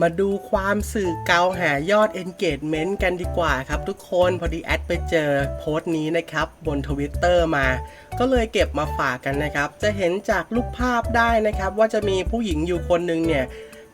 มาดูความสื่อเกาหายอด engagement กันดีกว่าครับทุกคนพอดีแอดไปเจอโพสต์นี้นะครับ บนทวิตเตอร์มา ก็เลยเก็บมาฝากกันนะครับ จะเห็นจากรูปภาพได้นะครับ ว่าจะมีผู้หญิงอยู่คนหนึ่งเนี่ย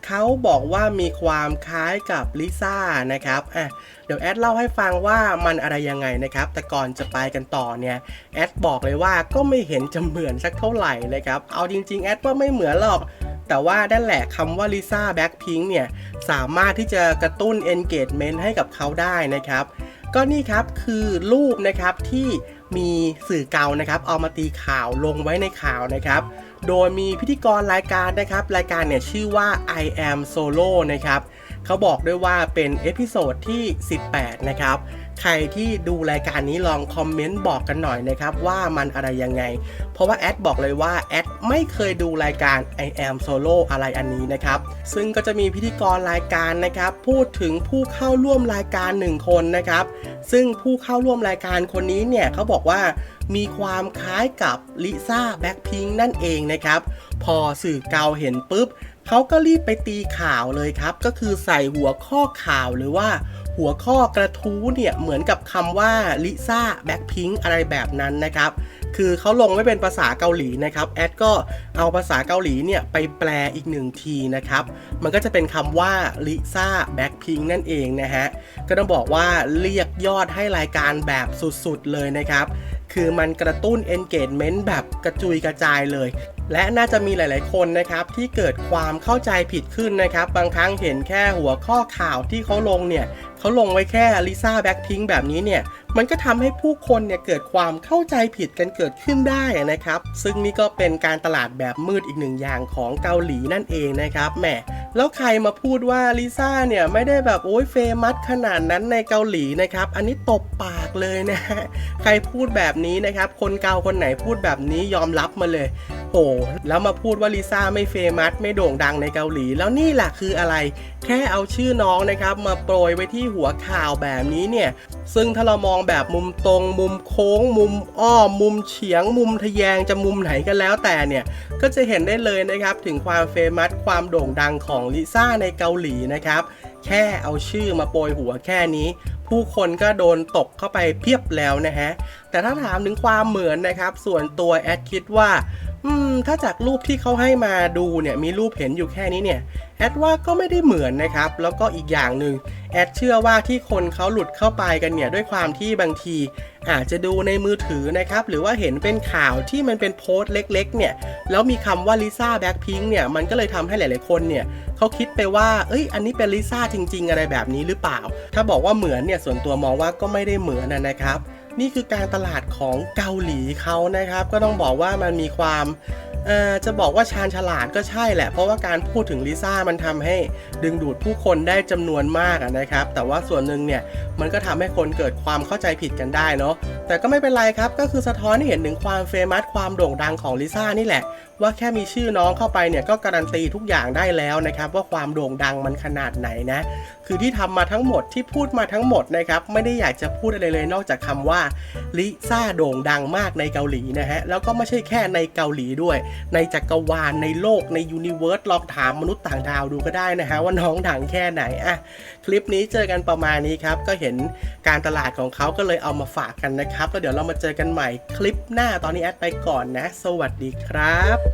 เขาบอกว่ามีความคล้ายกับลิซ่านะครับอะเดี๋ยวแอดเล่าให้ฟังว่ามันอะไรยังไงนะครับ แต่ก่อนจะไปกันต่อเนี่ยแอดบอกเลยว่าก็ไม่เห็นจะเหมือนสักเท่าไหร่เลยครับ เอาจริง ๆ แอดว่าไม่เหมือนหรอก แต่ว่านั่นแหละคำว่าลิซ่าแบ็คพิงเนี่ยสามารถที่จะกระตุ้น engagement ให้กับเขาได้นะครับ ก็นี่ครับคือรูปนะครับที่มีสื่อเก่านะครับ เอามาตีข่าวลงไว้ในข่าวนะครับ โดยมีพิธีกรรายการนะครับ รายการเนี่ยชื่อว่า I am solo นะครับเขาบอกด้วยว่าเป็นเอพิโซดที่ 18 นะครับ ใครที่ดูรายการนี้ลองคอมเมนต์บอกกันหน่อยนะครับว่ามันอะไรยังไง เพราะว่าแอดบอกเลยว่าแอดไม่เคยดูรายการ I am solo อะไรอันนี้นะครับ ซึ่งก็จะมีพิธีกรรายการนะครับ พูดถึงผู้เข้าร่วมรายการหนึ่งคนนะครับ ซึ่งผู้เข้าร่วมรายการคนนี้เนี่ยเขาบอกว่ามีความคล้ายกับลิซ่าแบ็คพิงนั่นเองนะครับ พอสื่อเกาเห็นปุ๊บ เขาก็รีบไปตีข่าวเลยครับ ก็คือใส่หัวข้อข่าวหรือว่าหัวข้อกระทู้เนี่ยเหมือนกับคำว่าลิซ่าแบ็คพิงอะไรแบบนั้นนะครับ คือเขาลงไว้เป็นภาษาเกาหลีนะครับ แอดก็เอาภาษาเกาหลีเนี่ยไปแปลอีกหนึ่งทีนะครับ มันก็จะเป็นคำว่าลิซ่าแบ็คพิงนั่นเองนะฮะ ก็ต้องบอกว่าเรียกยอดให้รายการแบบสุดๆเลยนะครับ คือมันกระตุ้น engagement แบบกระจุยกระจายเลย และน่าจะมีหลาย ๆ คนนะครับที่เกิดความเข้าใจผิดขึ้นนะครับ บางครั้งเห็นแค่หัวข้อข่าวที่เขาลงเนี่ย เขาลงไว้แค่ลิซ่าแบ็คพิงแบบนี้เนี่ย มันก็ทำให้ผู้คนเนี่ยเกิดความเข้าใจผิดกันเกิดขึ้นได้นะครับ ซึ่งนี่ก็เป็นการตลาดแบบมืดอีกหนึ่งอย่างของเกาหลีนั่นเองนะครับแหมแล้วใครมาพูดว่าลิซ่าเนี่ยไม่ได้แบบโอ้ยเฟมัสขนาดนั้นในเกาหลีนะครับ อันนี้ตบปากเลยนะฮะใครพูดแบบนี้นะครับ คนเกาคนไหนพูดแบบนี้ยอมรับมาเลย โอ้แล้วมาพูดว่าลิซ่าไม่เฟมัสไม่โด่งดังในเกาหลี แล้วนี่แหละคืออะไร แค่เอาชื่อน้องนะครับ มาโปรยไว้ที่หัวข่าวแบบนี้เนี่ย ซึ่งถ้าเรามองแบบมุมตรง มุมโค้ง มุมอ้อม มุมเฉียง มุมทะแยงจะมุมไหนกันแล้วแต่เนี่ย ก็จะเห็นได้เลยนะครับ ถึงความเฟมัสความโด่งดังของลิซ่าในเกาหลีนะครับแค่เอาชื่อมาโปรยหัวแค่นี้ ผู้คนก็โดนตกเข้าไปเพียบแล้วนะฮะ แต่ถ้าถามถึงความเหมือนนะครับ ส่วนตัวแอดคิดว่า อืมถ้าจากรูปที่เขาให้มาดูเนี่ยมีรูปเห็นอยู่แค่นี้เนี่ยแอดว่าก็ไม่ได้เหมือนนะครับ แล้วก็อีกอย่างหนึ่งแอดเชื่อว่าที่คนเขาหลุดเข้าไปกันเนี่ยด้วยความที่บางที อาจจะดูในมือถือนะครับ หรือว่าเห็นเป็นข่าวที่มันเป็นโพสต์เล็ก ๆ เนี่ย แล้วมีคำว่าลิซ่าแบ็คพิงเนี่ยมันก็เลยทำให้หลายๆคนเนี่ยเขาคิดไปว่า เอ้ย อันนี้เป็นลิซ่าจริง ๆ อะไรแบบนี้หรือเปล่า ถ้าบอกว่าเหมือนเนี่ยส่วนตัวมองว่าก็ไม่ได้เหมือนนะครับ นี่คือการตลาดของเกาหลีเขานะครับ ก็ต้องบอกว่ามันมีความจะบอกว่าชาญฉลาดก็ใช่แหละ เพราะว่าการพูดถึงลิซ่ามันทำให้ดึงดูดผู้คนได้จำนวนมากนะครับ แต่ว่าส่วนหนึ่งเนี่ยมันก็ทำให้คนเกิดความเข้าใจผิดกันได้เนาะแต่ก็ไม่เป็นไรครับ ก็คือสะท้อนให้เห็นถึงความเฟมัสความโด่งดังของลิซ่านี่แหละ ว่าแค่มีชื่อน้องเข้าไปเนี่ยก็การันตีทุกอย่างได้แล้วนะครับว่าความโด่งดังมันขนาดไหนนะ คือที่ทำมาทั้งหมดที่พูดมาทั้งหมดนะครับไม่ได้อยากจะพูดอะไรเลยนอกจากคำว่าลิซ่าโด่งดังมากในเกาหลีนะฮะแล้วก็ไม่ใช่แค่ในเกาหลีด้วย ในจักรวาลในโลกในยูนิเวิร์สลองถามมนุษย์ต่างดาวดูก็ได้นะฮะว่าน้องดังแค่ไหนอะคลิปนี้เจอกันประมาณนี้ครับก็เห็นการตลาดของเขาก็เลยเอามาฝากกันนะครับแล้วเดี๋ยวเรามาเจอกันใหม่คลิปหน้าตอนนี้แอดไปก่อนนะ สวัสดีครับ